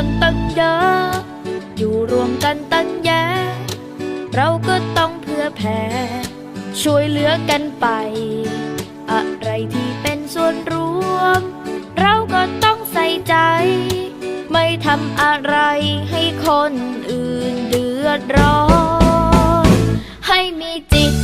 คนตั้งเยอะอยู่รวมกันตั้งแยะเราก็ต้องเพื่อแผ่ช่วยเหลือกันไป อะไรที่เป็นส่วนรวม เราก็ต้องใส่ใจ ไม่ทำอะไรให้คนอื่นเดือดร้อน ให้มีจิต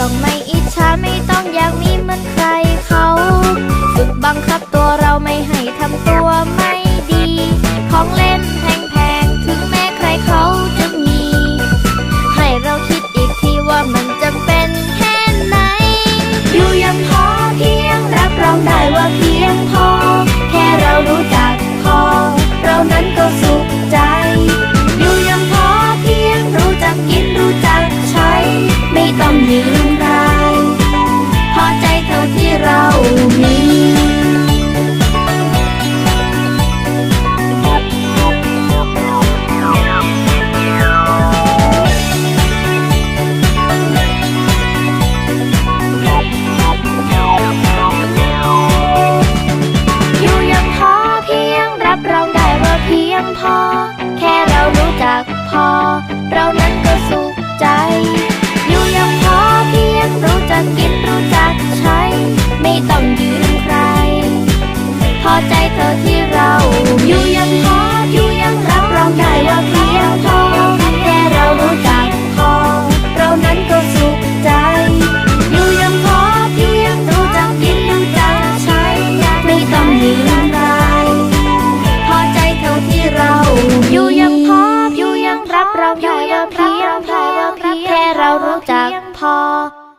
ต้องไม่อิจฉาไม่ต้องอยากมีเหมือนใครเขา ฝึกบังคับตัวเราไม่ให้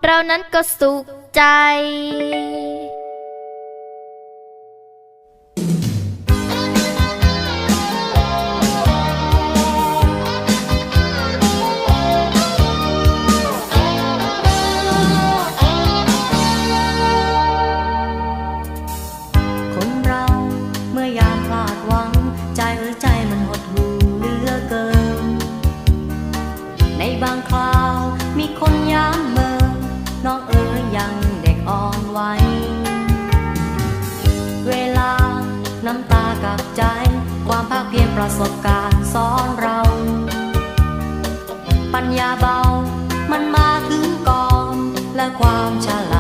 เรานั้นก็สุขใจ ประสบการณ์สอนเรา ปัญญาเบามันมาถึงก่อนและความฉลาด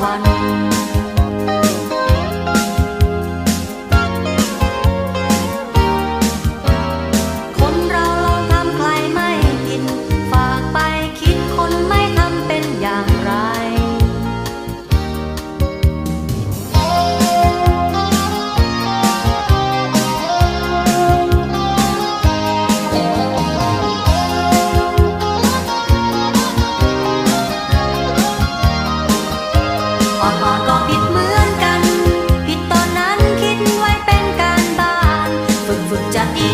one.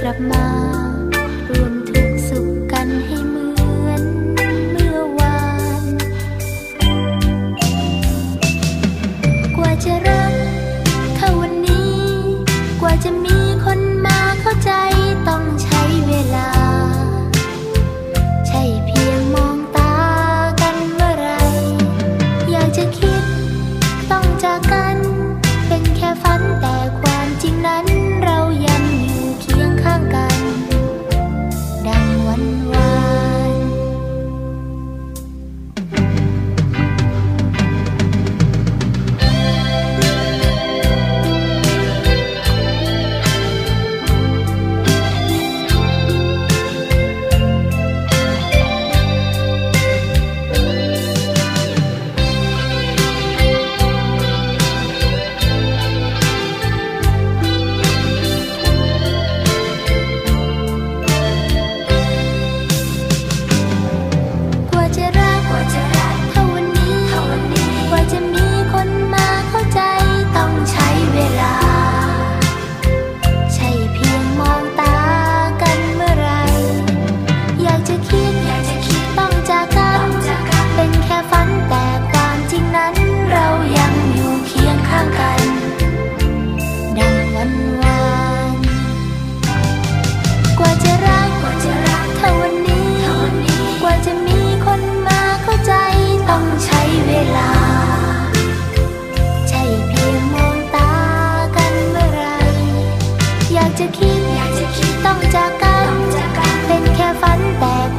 กลับมา Bye.